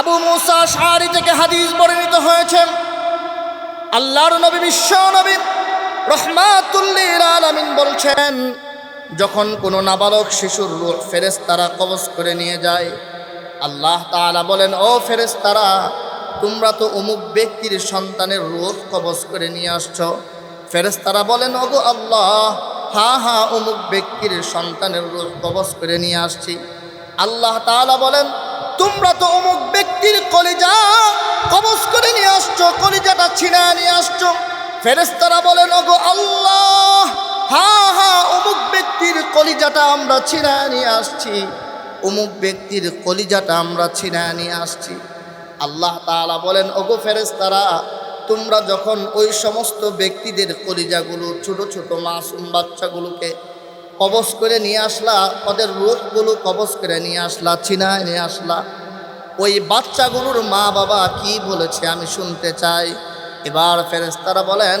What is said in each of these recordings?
আবু মুসা শাহরি থেকে হাদিস বর্ণিত হয়েছে, আল্লাহর নবী, বিশ্ব নবী রহমাতুল্লিল আলামিন বলছেন, যখন কোনো নাবালক শিশুর রূহ ফেরেশতারা কবজ করে নিয়ে যায়, আল্লাহ তাআলা বলেন, ও ফেরেস তারা তোমরা তো অমুক ব্যক্তির সন্তানের রূহ কবজ করে নিয়ে আসছো। ফেরেশতারা বলেন, ওগো আল্লাহ, হা হা, অমুক ব্যক্তির সন্তানের রূহ কবজ করে নিয়ে আসছি। আল্লাহ তাআলা বলেন তোমরা তো অমুক ব্যক্তির কলিজা কবজ করে নিয়ে আসছো, কলিজাটা ছিনা নিয়ে আসছো। ফেরেস্তারা বলেন ওগো আল্লাহ, হা হা, অমুক ব্যক্তির কলিজাটা আমরা ছিনা নিয়ে আসছি। অমুক ব্যক্তির কলিজাটা আমরা ছিনা নিয়ে আসছি। আল্লাহ তাআলা বলেন, ওগো ফেরেস্তারা তোমরা যখন ওই সমস্ত ব্যক্তিদের কলিজাগুলো, ছোট ছোট মাসুম বাচ্চাগুলোকে কবজ করে নিয়ে আসলা, ওদের রূপগুলো কবজ করে নিয়ে আসলা, ছিনায় নিয়ে আসলা। ওই বাচ্চাগুলোর মা বাবা কি বলেছে আমি শুনতে চাই। এবার ফেরেস্তারা বলেন,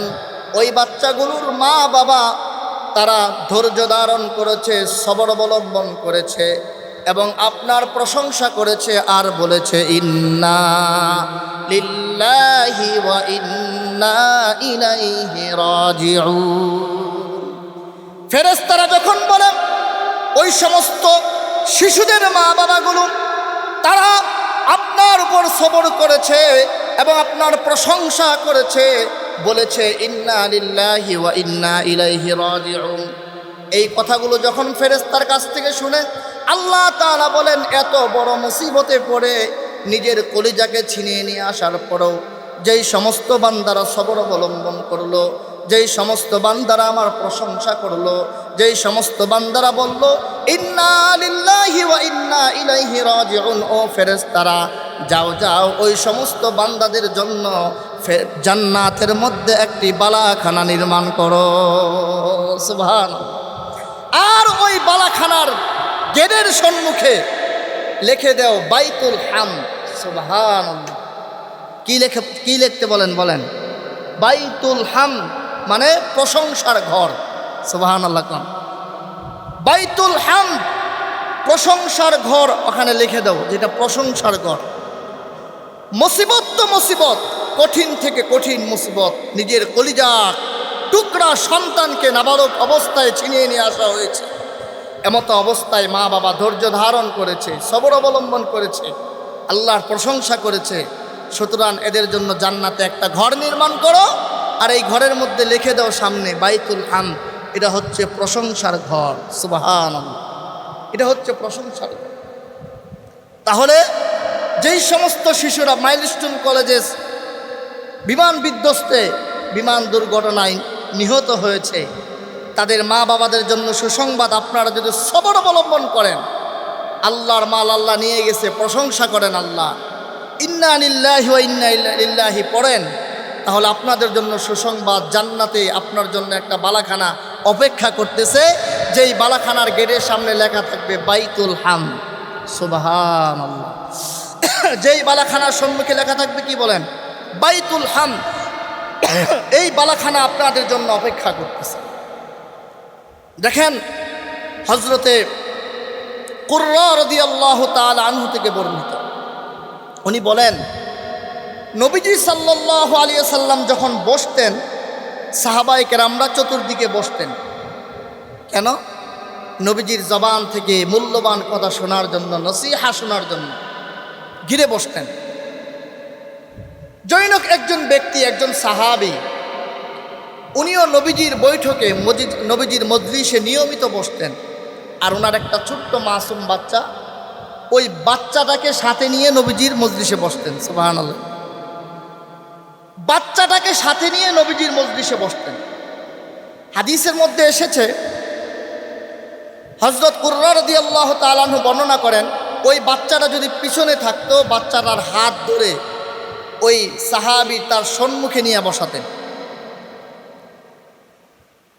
ওই বাচ্চাগুলোর মা বাবা তারা ধৈর্য ধারণ করেছে, সবর অবলম্বন করেছে এবং আপনার প্রশংসা করেছে আর বলেছে, ইন্না লিল্লাহি ইন্না ইলাইহি রাজিউন। ফেরেস্তারা যখন বলে, ওই সমস্ত শিশুদের মা বাবাগুলো তারা আপনার উপর সবর করেছে এবং আপনার প্রশংসা করেছে, বলেছে, ইন্না ইন্না এই কথাগুলো যখন ফেরেস্তার কাছ থেকে শুনে আল্লাহ তাআলা বলেন, এত বড় মুসিবতে পড়ে নিজের কলিজাকে ছিনিয়ে নিয়ে আসার পরেও যেই সমস্ত বান্দারা সবর অবলম্বন করল যেই সমস্ত বান্দারা আমার প্রশংসা করল, যেই সমস্ত বান্দারা বলল ও ফেরেশতারা, যাও যাও, ওই সমস্ত বান্দাদের জন্য জান্নাতের মধ্যে একটি বালাখানা নির্মাণ করো। সুবহান আর ওই বালাখানার গেটের সম্মুখে লিখে দেও বাইতুল হাম। সুবহান কি লেখে, কি লিখতে বলেন বলেন? বাইতুল হাম। মানে প্রশংসার ঘর। সুবাহান আল্লাহ কন। বাইতুল হাম প্রশংসার ঘর ওখানে লিখে দাও, যেটা প্রশংসার ঘর। মুসিবত তো মুসিবত, কঠিন থেকে কঠিন মুসিবত, নিজের কলিজা, টুকরা সন্তানকে নাবালক অবস্থায় ছিনিয়ে নিয়ে আসা হয়েছে। এমতো অবস্থায় মা বাবা ধৈর্য ধারণ করেছে, সবর অবলম্বন করেছে, আল্লাহর প্রশংসা করেছে। সুতরাং এদের জন্য জান্নাতে একটা ঘর নির্মাণ করো আর এই ঘরের মধ্যে লিখে দাও সামনে, বাইতুল হাম এটা হচ্ছে প্রশংসার ঘর। সুবাহান এটা হচ্ছে প্রশংসার ঘর। তাহলে যেই সমস্ত শিশুরা মাইলস্টোন কলেজে বিমান বিধ্বস্তে বিমান দুর্ঘটনায় নিহত হয়েছে, তাদের মা বাবাদের জন্য সুসংবাদ আপনারা যদি সবর অবলম্বন করেন, আল্লাহর মাল আল্লাহ নিয়ে গেছে, প্রশংসা করেন আল্লাহ। ইন্না লিল্লাহি ওয়া ইন্না ইল্লাহি পড়েন। তাহলে আপনাদের জন্য সুসংবাদ, জান্নাতে আপনার জন্য একটা বালাখানা অপেক্ষা করতেছে। যেই বালাখানার গেটের সামনে লেখা থাকবে, বাইতুল হাম। সুবহান যেই বালাখানার সম্মুখে লেখা থাকবে কি বলেন? বাইতুল হাম। এই বালাখানা আপনাদের জন্য অপেক্ষা করতেছে। দেখেন হজরতে কুর্রদি আল্লাহ তাল আনহু থেকে বর্ণিত। উনি বলেন নবীজি সাল্লাহ আলিয়া সাল্লাম যখন বসতেন সাহাবাই কেরামরা চতুর্দিকে বসতেন। কেন? নবীজির জবান থেকে মূল্যবান কথা শোনার জন্য, নসিহা শোনার জন্য ঘিরে বসতেন। জৈনক একজন ব্যক্তি, একজন সাহাবি, উনিও নবীজির বৈঠকে মজিদ, নবীজির মজলিসে নিয়মিত বসতেন। আর ওনার একটা ছোট্ট মাসুম বাচ্চা, ওই বাচ্চাটাকে সাথে নিয়ে নবীজির মজলিসে বসতেন সুবাহান বাচ্চাটাকে সাথে নিয়ে নবীজির মজলিসে বসতেন। হাদিসের মধ্যে এসেছে হজরত কুর্রারদি আল্লাহ তালাহ বর্ণনা করেন, ওই বাচ্চাটা যদি পিছনে থাকতো, বাচ্চাটার হাত ধরে ওই সাহাবি তার সম্মুখে নিয়ে বসাতেন।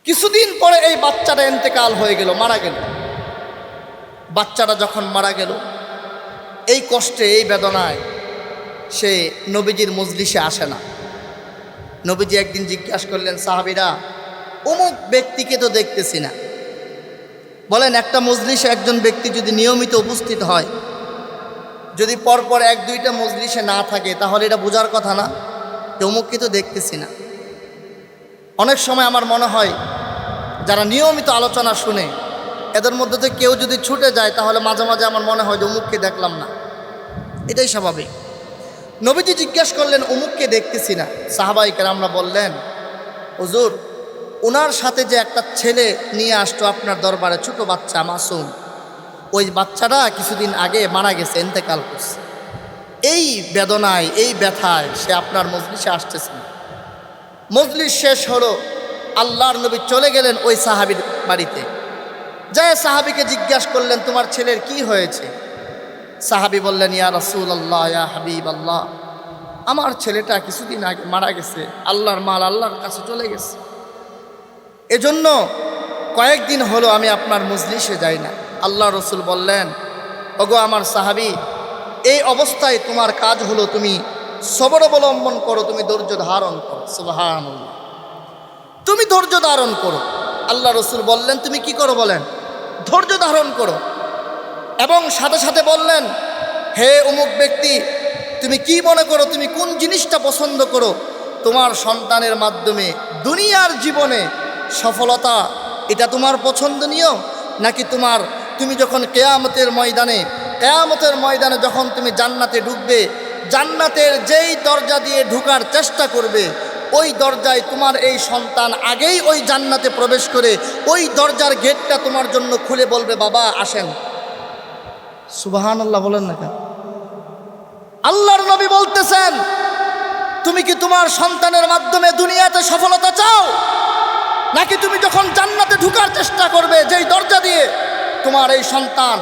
কিছুদিন পরে এই বাচ্চাটা এন্তেকাল হয়ে গেল, মারা গেল। বাচ্চাটা যখন মারা গেল, এই কষ্টে, এই বেদনায় সে নবীজির মজলিসে আসে না। নবীজি একদিন জিজ্ঞাসা করলেন, সাহাবিরা, অমুক ব্যক্তিকে তো দেখতেছি না। বলেন, একটা মজলিসে একজন ব্যক্তি যদি নিয়মিত উপস্থিত হয়, যদি পরপর এক, দুইটা মজলিসে না থাকে, তাহলে এটা বোঝার কথা না যে অমুককে তো দেখতেছি না। অনেক সময় আমার মনে হয়, যারা নিয়মিত আলোচনা শুনে, এদের মধ্যে থেকে কেউ যদি ছুটে যায়, তাহলে মাঝে মাঝে আমার মনে হয় যে অমুককে দেখলাম না। এটাই স্বাভাবিক। নবীজি জিজ্ঞেস করলেন, অমুককে দেখতেছি না? সাহাবাইকার আমরা বললেন, হুজুর ওনার সাথে যে একটা ছেলে নিয়ে আসতো আপনার দরবারে, ছোট বাচ্চা, মাসুম, ওই বাচ্চাটা কিছুদিন আগে মারা গেছে এতেকাল করছে। এই বেদনায়, এই ব্যথায় সে আপনার মজলিসে আসতেছে না। মজলিস শেষ হলো, আল্লাহর নবী চলে গেলেন ওই সাহাবির বাড়িতে। যায় সাহাবিকে জিজ্ঞাসা করলেন, তোমার ছেলের কি হয়েছে? সাহাবি বললেন, ইয়া রসুল আল্লাহ ইয়া হাবিব আল্লাহ আমার ছেলেটা কিছুদিন আগে মারা গেছে, আল্লাহর মাল আল্লাহর কাছে চলে গেছে। এজন্য কয়েকদিন হলো আমি আপনার মজলিসে যাই না। আল্লাহ রসুল বললেন, ওগো আমার সাহাবি, এই অবস্থায় তোমার কাজ হলো তুমি সবর অবলম্বন করো, তুমি ধৈর্য ধারণ করো। সুবাহান তুমি ধৈর্য ধারণ করো। আল্লাহ রসুল বললেন, তুমি কি করো বলেন? ধৈর্য ধারণ করো। এবং সাথে সাথে বললেন, হে অমুক ব্যক্তি, তুমি কি মনে করো, তুমি কোন জিনিসটা পছন্দ করো? তোমার সন্তানের মাধ্যমে দুনিয়ার জীবনে সফলতা, এটা তোমার পছন্দনীয়? নাকি তোমার, তুমি যখন কেয়ামতের ময়দানে কেয়ামতের ময়দানে যখন তুমি জান্নাতে ঢুকবে, জান্নাতের যেই দরজা দিয়ে ঢুকার চেষ্টা করবে, ওই দরজায় তোমার এই সন্তান আগেই ওই জান্নাতে প্রবেশ করে, ওই দরজার গেটটা তোমার জন্য খুলে বলবে, বাবা, আসেন। সুবাহান আল্লাহ বলেন না কেন? আল্লাহর নবী বলতেছেন, তুমি কি তোমার সন্তানের মাধ্যমে দুনিয়াতে সফলতা চাও? নাকি তুমি যখন জান্নাতে ঢুকার চেষ্টা করবে, যেই দরজা দিয়ে তোমার এই সন্তান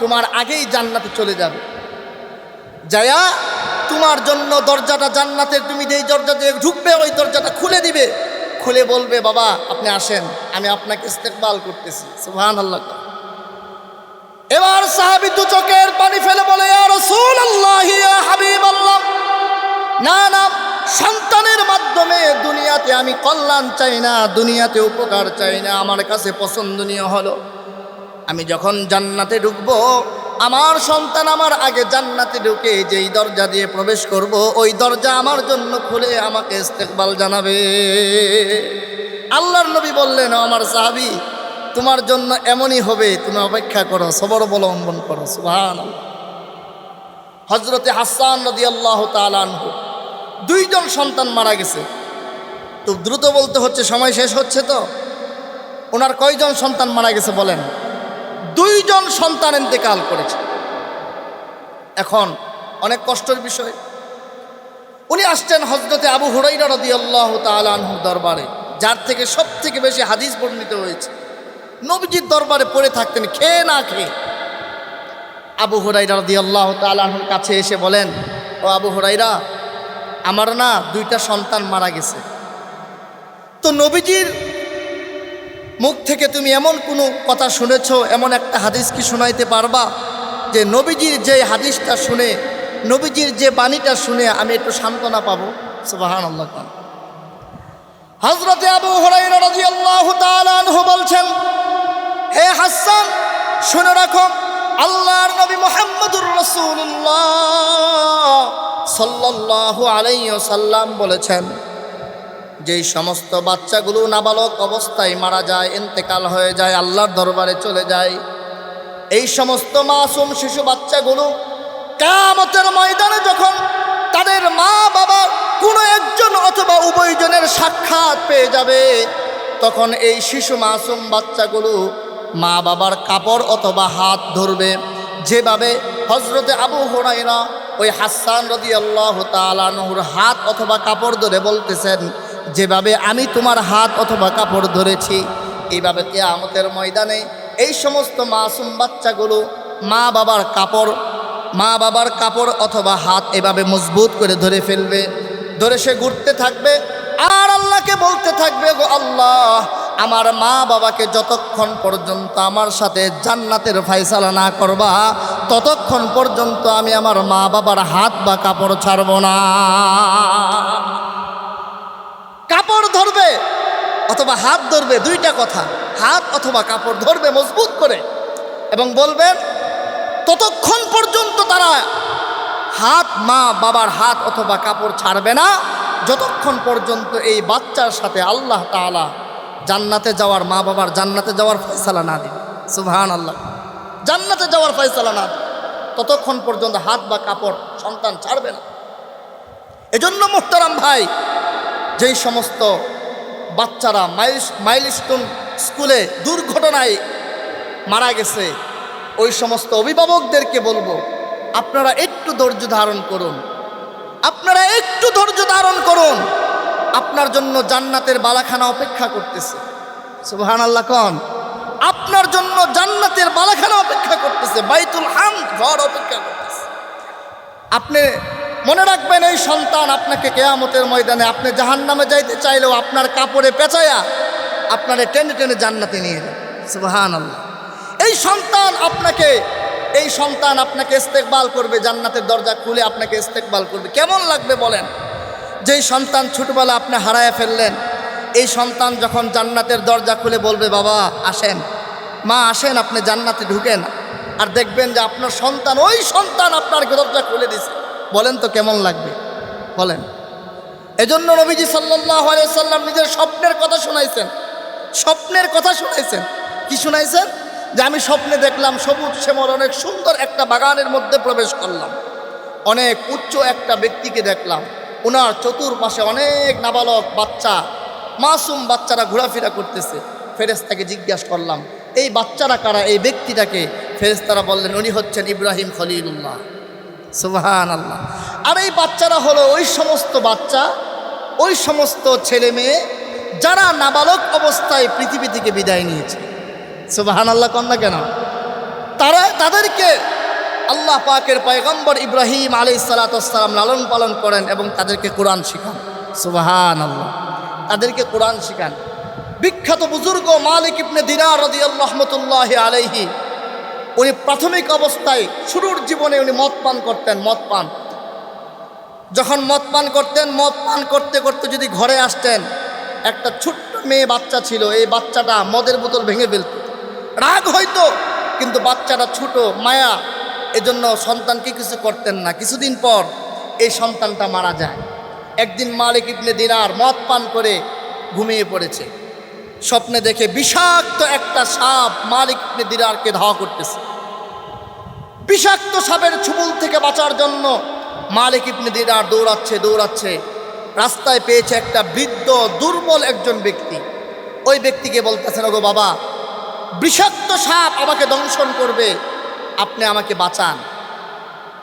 তোমার আগেই জান্নাতে চলে যাবে? যায়া, তোমার জন্য দরজাটা জান্নাতের, তুমি যেই দরজা দিয়ে ঢুকবে, ওই দরজাটা খুলে দিবে। খুলে বলবে, বাবা, আপনি আসেন, আমি আপনাকে ইস্তেকবাল করতেছি। সুহান আল্লাহ এবার সাহাবি দু চোখের পানি ফেলে বলে "ইয়া রাসূলুল্লাহ, ইয়া হাবিবাল্লাহ না না সন্তানের মাধ্যমে দুনিয়াতে আমি কল্যাণ চাই না দুনিয়াতে উপকার চাই না আমার কাছে পছন্দনীয় হলো। আমি যখন জান্নাতে ঢুকবো আমার সন্তান আমার আগে জান্নাতে ঢুকে যেই দরজা দিয়ে প্রবেশ করব ওই দরজা আমার জন্য খুলে আমাকে ইস্তেকবাল জানাবে। আল্লাহর নবী বললেন আমার সাহাবি তোমার জন্য এমনই হবে, তুমি অপেক্ষা করো, সবর অবলম্বন করো সুহান হজরতে হাসান নদী আল্লাহ তালানহু দুইজন সন্তান মারা গেছে। তো দ্রুত বলতে হচ্ছে, সময় শেষ হচ্ছে তো? ওনার কয়জন সন্তান মারা গেছে বলেন? দুইজন সন্তান ইন্তেকাল করেছে। এখন অনেক কষ্টের বিষয়। উনি আসছেন হজরতে আবু হুরাইরা রদি আল্লাহ তালানহুর দরবারে, যার থেকে সব থেকে বেশি হাদিস বর্ণিত হয়েছে। নবীজির দরবারে পড়ে থাকতেন, খেয়ে না খেয়ে। আবু হুরাইরা রদি আল্লাহ তালানহুর কাছে এসে বলেন, ও আবু হুরাইরা আমার না দুইটা সন্তান মারা গেছে। তো নবীজির মুখ থেকে তুমি এমন কোনো কথা শুনেছ, এমন একটা হাদিস কি শোনাইতে পারবা? যে নবীজির যে হাদিসটা শুনে, নবীজির যে বাণীটা শুনে আমি একটু সান্ত্বনা পাবো? সুবাহান আল্লাহ হজরতে আবু রাদিয়াল্লাহু তাআলা আনহু বলছেন হে হাসান, শুনে রাখো, আল্লাহর নবী মুহাম্মদুর রসুল্লাহ সাল্লাল্লাহু আলাইহি ওয়াসাল্লাম বলেছেন, যেই সমস্ত বাচ্চাগুলো নাবালক অবস্থায় মারা যায়, ইন্তেকাল হয়ে যায়, আল্লাহর দরবারে চলে যায়, এই সমস্ত মাসুম শিশু বাচ্চাগুলো কামতের ময়দানে যখন তাদের মা বাবা কোনো একজন অথবা উভয়জনের সাক্ষাৎ পেয়ে যাবে, তখন এই শিশু মাসুম বাচ্চাগুলো মা বাবার কাপড় অথবা হাত ধরবে। যেভাবে হজরতে আবু হুরাইরা ওই হাসান রদি আল্লাহ তালানহুর হাত অথবা কাপড় ধরে বলতেছেন, যেভাবে আমি তোমার হাত অথবা কাপড় ধরেছি, এইভাবে কেয়ামতের ময়দানে এই সমস্ত মাসুম বাচ্চাগুলো মা বাবার কাপড় মা বাবার কাপড় অথবা হাত এভাবে মজবুত করে ধরে ফেলবে। ধরে সে ঘুরতে থাকবে আর আল্লাহকে বলতে থাকবে, গো আল্লাহ আমার মা বাবাকে যতক্ষণ পর্যন্ত আমার সাথে জান্নাতের ফাইসালা না করবা, ততক্ষণ পর্যন্ত আমি আমার মা বাবার হাত বা কাপড় ছাড়ব না। কাপড় ধরবে অথবা হাত ধরবে দুইটা কথা। হাত অথবা কাপড় ধরবে মজবুত করে এবং বলবেন, ততক্ষণ পর্যন্ত তারা হাত মা বাবার হাত অথবা কাপড় ছাড়বে না, যতক্ষণ পর্যন্ত এই বাচ্চার সাথে আল্লাহ তাআলা জান্নাতে যাওয়ার মা বাবার জান্নাতে যাওয়ার ফয়সালা না দিবে। সুবহান আল্লাহ জান্নাতে যাওয়ার ফয়সালা না ততক্ষণ পর্যন্ত হাত বা কাপড় সন্তান ছাড়বে না। এজন্য মোহতারাম ভাই, যেই সমস্ত বাচ্চারা মাইল মাইলস্টোন স্কুলে দুর্ঘটনায় মারা গেছে, ওই সমস্ত অভিভাবকদেরকে বলব, আপনারা একটু ধৈর্য ধারণ করুন। আপনারা একটু ধৈর্য ধারণ করুন। আপনার জন্য জান্নাতের বালাখানা অপেক্ষা করতেছে। সুবহান আল্লাহ কন? আপনার জন্য জান্নাতের বালাখানা অপেক্ষা করতেছে, বাইতুল হাম ঘর অপেক্ষা করতেছে। আপনি মনে রাখবেন, এই সন্তান আপনাকে কেয়ামতের ময়দানে, আপনি জাহান নামে যাইতে চাইলেও আপনার কাপড়ে পেঁচায়া আপনারে টেনে টেনে জান্নাতে নিয়ে যাবে সুবহান আল্লাহ এই সন্তান আপনাকে, এই সন্তান আপনাকে ইস্তেকবাল করবে, জান্নাতের দরজা খুলে আপনাকে ইস্তেকবাল করবে। কেমন লাগবে বলেন? যেই সন্তান ছোটবেলা আপনি হারায় ফেললেন, এই সন্তান যখন জান্নাতের দরজা খুলে বলবে, বাবা, আসেন। মা, আসেন, আপনি জান্নাতে ঢুকেন। আর দেখবেন যে আপনার সন্তান, ওই সন্তান আপনার দরজা খুলে দিছে। বলেন তো কেমন লাগবে? বলেন। এজন্য নবীজি সাল্লাহ সাল্লাম নিজের স্বপ্নের কথা শোনাইছেন। স্বপ্নের কথা শোনাইছেন। কি শোনাইছেন? যে আমি স্বপ্নে দেখলাম সবুজ শ্যামল, অনেক সুন্দর একটা বাগানের মধ্যে প্রবেশ করলাম। অনেক উচ্চ একটা ব্যক্তিকে দেখলাম। ওনার চতুর্পাশে অনেক নাবালক বাচ্চা, মাসুম বাচ্চারা ঘোরাফেরা করতেছে। ফেরেস্তাকে জিজ্ঞাসা করলাম, এই বাচ্চারা কারা? এই ব্যক্তিটাকে? ফেরেস্তারা বললেন, উনি হচ্ছেন ইব্রাহিম খলিলুল্লাহ। সুবহান আল্লাহ আর এই বাচ্চারা হলো ওই সমস্ত বাচ্চা, ওই সমস্ত ছেলে মেয়ে, যারা নাবালক অবস্থায় পৃথিবী থেকে বিদায় নিয়েছে। সুবাহান আল্লাহ কন্যা কেন? তারা, তাদেরকে আল্লাহ পাকের পয়গম্বর ইব্রাহিম আলি সালাতাম লালন পালন করেন এবং তাদেরকে কোরআন শিখান। সুবাহান আল্লাহ তাদেরকে কোরআন শিখান। বিখ্যাত বুজুর্গ মালিক ইবনে দিনার রদি রহমতুল্লাহ আলাইহি, উনি প্রাথমিক অবস্থায় শুরুর জীবনে উনি মদ পান করতেন, মদ পান। যখন মদ পান করতেন, মদ পান করতে করতে যদি ঘরে আসতেন, একটা ছোট্ট মেয়ে বাচ্চা ছিল, এই বাচ্চাটা মদের বোতল ভেঙে ফেলত। রাগ হয়তো কিন্তু বাচ্চাটা ছোট, মায়া এজন্য সন্তানকে কিছু করতেন না। কিছুদিন পর এই সন্তানটা মারা যায়। একদিন মালিক ইবনে দিনার মদ পান করে ঘুমিয়ে পড়েছে। স্বপ্নে দেখে বিষাক্ত একটা সাপ মালিক ইবনে দিনারকে ধাওয়া করতেছে। বিষাক্ত সাপের ছুবুল থেকে বাঁচার জন্য মালিক ইবনে দিনার দৌড়াচ্ছে দৌড়াচ্ছে। রাস্তায় পেয়েছে একটা বৃদ্ধ, দুর্বল একজন ব্যক্তি। ওই ব্যক্তিকে বলতেছেন গো বাবা, বিষাক্ত সাপ আমাকে দংশন করবে। আপনি আমাকে বাঁচান।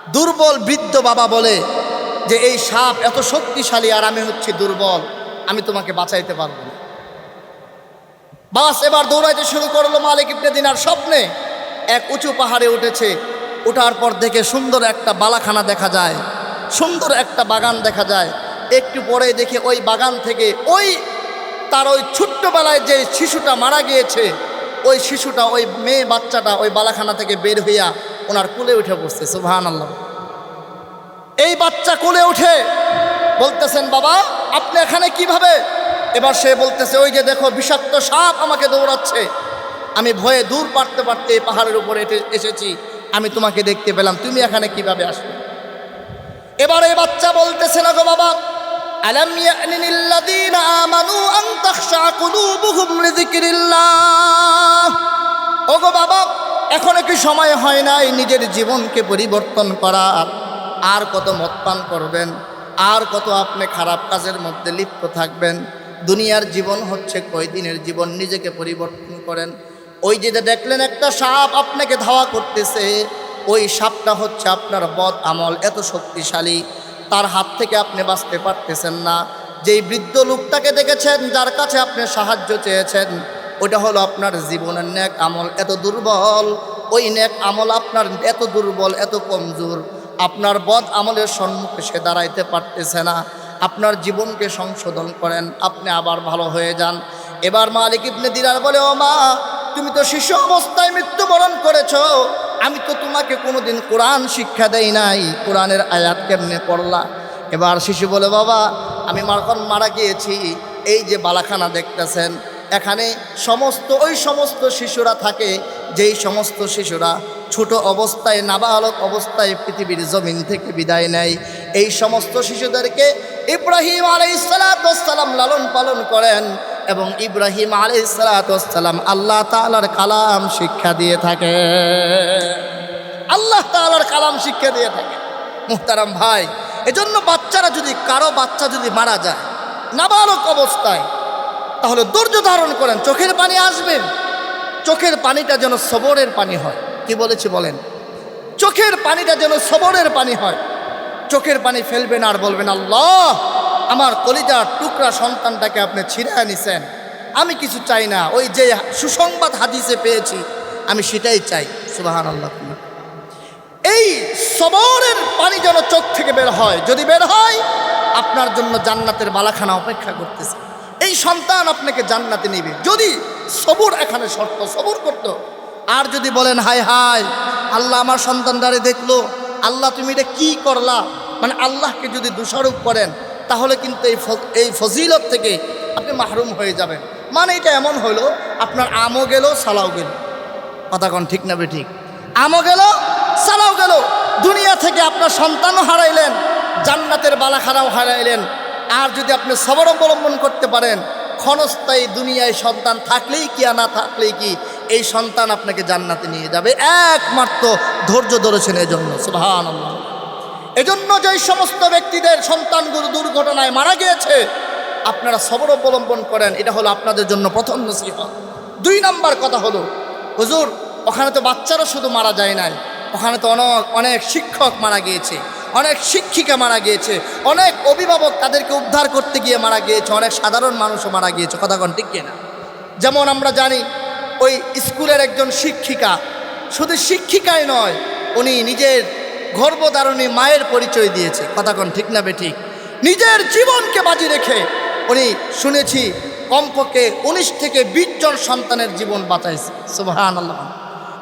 দুর্বল বৃদ্ধ বাবা বলে যে, এই সাপ এত শক্তিশালী আর আমি হচ্ছি দুর্বল, আমি তোমাকে বাঁচাইতে পারব না। বাস এবার দৌড়াইতে শুরু করল মালিক ইবনে দিনার স্বপ্নে। এক উঁচু পাহাড়ে উঠেছে। ওঠার পর দেখে সুন্দর একটা বালাখানা দেখা যায়। সুন্দর একটা বাগান দেখা যায়। একটু পরে দেখে ওই বাগান থেকে ওই তার ওই ছোট্টবেলায় যে শিশুটা মারা গিয়েছে ওই শিশুটা, ওই মেয়ে বাচ্চাটা ওই বালাখানা থেকে বের হইয়া ওনার কোলে উঠে বসছে সুবহান আল্লাহ এই বাচ্চা কোলে উঠে বলতেছেন, বাবা, আপনি এখানে কীভাবে? এবার সে বলতেছে, ওই যে দেখো, বিষাক্ত সাপ আমাকে দৌড়াচ্ছে। আমি ভয়ে দূর পারতে পারতে এই পাহাড়ের উপরে এসেছি। আমি তোমাকে দেখতে পেলাম, তুমি এখানে কীভাবে আসবে? এবার এই বাচ্চা বলতেছে, না গো বাবা আলাম ইয়ানিল্লাযীনা আমানু আন তাখশা কুলুবুহুম লিযিকরিল্লাহ। ওগো বাবা, এখনও কি সময় হয় নাই নিজের জীবনকে পরিবর্তন করার? আর কত মদ পান করবেন? আর কত আপনি খারাপ কাজের মধ্যে লিপ্ত থাকবেন? দুনিয়ার জীবন হচ্ছে কয়দিনের জীবন? নিজেকে পরিবর্তন করেন। ওই যে দেখলেন একটা সাপ আপনাকে ধাওয়া করতেছে, ওই সাপটা হচ্ছে আপনার বদ আমল। এত শক্তিশালী। তার হাত থেকে আপনি বাঁচতে পারতেছেন না। যেই বৃদ্ধ লোকটাকে দেখেছেন, যার কাছে আপনি সাহায্য চেয়েছেন ওটা হলো আপনার জীবনের ন্যাক আমল। এত দুর্বল, ওই ন্যাক আমল আপনার এত দুর্বল, এত কমজোর। আপনার বদ আমলের সম্মুখে সে দাঁড়াইতে পারতেছে না। আপনার জীবনকে সংশোধন করেন, আপনি আবার ভালো হয়ে যান। এবার মালিক ইবনে দিনার বলে, ও মা, তুমি তো শিশু অবস্থায় মৃত্যুবরণ করেছ। আমি তো তোমাকে কোনোদিন কোরআন শিক্ষা দেই নাই। কোরআনের আয়াত কেমনে পড়লা? এবার শিশু বলে, বাবা, আমি মারখন মারা গিয়েছি। এই যে বালাখানা দেখতেছেন, এখানে সমস্ত, ওই সমস্ত শিশুরা থাকে, যেই সমস্ত শিশুরা ছোট অবস্থায়, নাবালক অবস্থায় পৃথিবীর জমিন থেকে বিদায় নেয়। এই সমস্ত শিশুদেরকে ইব্রাহিম আলাইসালাম লালন পালন করেন। এবং ইব্রাহিম আলাইসালাম আল্লাহ তালার কালাম শিক্ষা দিয়ে থাকে। আল্লাহ তালার কালাম শিক্ষা দিয়ে থাকে। মুহতারাম ভাই, এজন্য বাচ্চারা যদি, কারও বাচ্চা যদি মারা যায়, নাবালক অবস্থায়, তাহলে ধৈর্য ধারণ করেন, চোখের পানি আসবে চোখের পানিটা যেন সবরের পানি হয়। কি বলেছি বলেন? চোখের পানিটা যেন সবরের পানি হয়। চোখের পানি ফেলবেন আর বলবেন, আল্লাহ আমার কলিজার টুকরা সন্তানটাকে আপনি ছিঁড়ে নিছেন। আমি কিছু চাই না। ওই যে সুসংবাদ হাদিসে পেয়েছি, আমি সেটাই চাই। সুবাহান আল্লাহ এই সবরের পানি যেন চোখ থেকে বের হয়। যদি বের হয়, আপনার জন্য জান্নাতের বালাখানা অপেক্ষা করতেছে। এই সন্তান আপনাকে জান্নাতে নেবে। যদি সবুর এখানে শর্ত, সবুর করত। আর যদি বলেন হাই হাই আল্লাহ আমার সন্তানদারে দেখল। আল্লাহ তুমি এটা কি করলা? মানে আল্লাহকে যদি দোষারোপ করেন তাহলে কিন্তু এই এই ফজিলত থেকে আপনি মাহরুম হয়ে যাবেন। মানে এটা এমন হলো, আপনার আমও গেল, সালাও গেল। কথা কন ঠিক না ঠিক আমও গেল, সালাও গেল। দুনিয়া থেকে আপনার সন্তানও হারাইলেন, জান্নাতের বালাখানাও হারাইলেন। আর যদি আপনি সবর অবলম্বন করতে পারেন, ক্ষণস্থায়ী দুনিয়ায় সন্তান থাকলেই কি আর না থাকলেই কি, এই সন্তান আপনাকে জান্নাতে নিয়ে যাবে। একমাত্র ধৈর্য ধরেছেন এজন্য। সুভান এজন্য যেই সমস্ত ব্যক্তিদের সন্তানগুলো দুর্ঘটনায় মারা গিয়েছে, আপনারা সবর অবলম্বন করেন, এটা হলো আপনাদের জন্য প্রথম নসিহত। দুই নাম্বার কথা হলো, হুজুর, ওখানে তো বাচ্চারা শুধু মারা যায় নাই, ওখানে তো অনেক অনেক শিক্ষক মারা গিয়েছে, অনেক শিক্ষিকা মারা গিয়েছে, অনেক অভিভাবক তাদেরকে উদ্ধার করতে গিয়ে মারা গিয়েছে, অনেক সাধারণ মানুষও মারা গিয়েছে, কথা কন ঠিক কিনা? যেমন আমরা জানি, ওই স্কুলের একজন শিক্ষিকা, শুধু শিক্ষিকাই নয়, উনি নিজের গর্ভধারণী মায়ের পরিচয় দিয়েছে। কথা কন ঠিক না বে ঠিক? নিজের জীবনকে বাজি রেখে উনি শুনেছি, কমপক্ষে উনিশ থেকে বিশ জন সন্তানের জীবন বাঁচাইছে। সুবহান আল্লাহ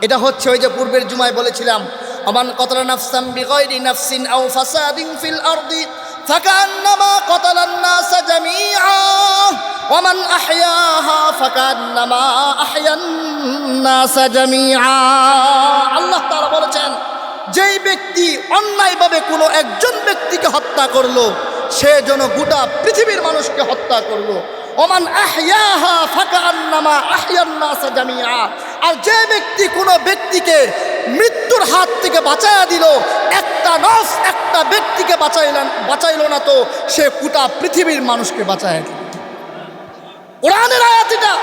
এটা হচ্ছে ওই যে পূর্বের জুমায় বলেছিলাম, অমান কতলা নাফসাম বিগয়রি নাফসিন আও ফাসাদিন ফিল আরদি, ফাকান্নামা কতালান নাস জামিআ, ওমান আহইয়াহা ফাকান্নামা আহইয়ান নাস জামিআ। আল্লাহ তাআলা বলেছেন যেই ব্যক্তি অন্যায়ভাবে কোনো একজন ব্যক্তিকে হত্যা করল, সে যেন গোটা পৃথিবীর মানুষকে হত্যা করল। ওমান আহইয়াহা ফাকান্নামা আহইয়ান নাস জামিআ। আর যে ব্যক্তি কোনো ব্যক্তিকে মৃত্যুর হাত থেকে বাঁচায়া দিল, একটা নফ একটা ব্যক্তিকে বাঁচাইলেন, বাঁচাইল না তো, সে গোটা পৃথিবীর মানুষকে বাঁচায় দিল। কোরআনের আয়াত এটা।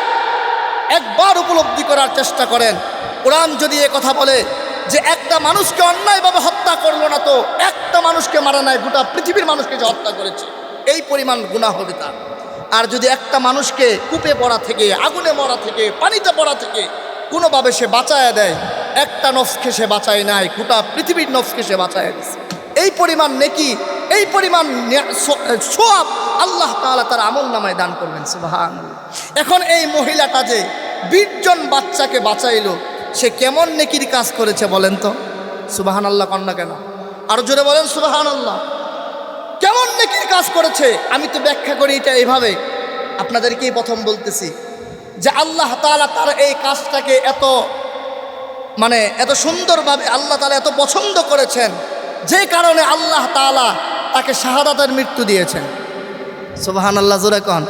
একবার উপলব্ধি করার চেষ্টা করেন। কোরআন যদি এ কথা বলে যে একটা মানুষকে অন্যায়ভাবে হত্যা করল না তো, একটা মানুষকে মারা নাই, গোটা পৃথিবীর মানুষকে যে হত্যা করেছে। এই পরিমাণ গুণা হবে তার। আর যদি একটা মানুষকে কূপে পড়া থেকে, আগুনে মরা থেকে, পানিতে পড়া থেকে কোনোভাবে সে বাঁচায় দেয়, একটা নফসকে সে বাঁচায় নাই, গোটা পৃথিবীর নফসকে সে বাঁচায় দিছে। এই পরিমাণ নেকি, এই পরিমাণ সোয়াব আল্লাহ তাআলা তার আমল নামায় দান করবেন সুবাহান এখন এই মহিলাটা যে বিশজন বাচ্চাকে বাঁচাইলো সে কেমন নেকির কাজ করেছে বলেন তো? সুবাহান আল্লাহ কন্যা কেন? আরও জোরে বলেন সুবাহান আল্লাহ কেমন নেকির কাজ করেছে? আমি তো ব্যাখ্যা করি এটা এইভাবে আপনাদেরকেই প্রথম বলতেছি যে আল্লাহ তাআলা তার এই কাজটাকে এত মানে এত সুন্দরভাবে আল্লাহ তাআলা এত পছন্দ করেছেন, যে কারণে আল্লাহ তাআলা তাকে শাহাদাতের মৃত্যু দিয়েছেন। সুবাহান আল্লাহ জোরে কন।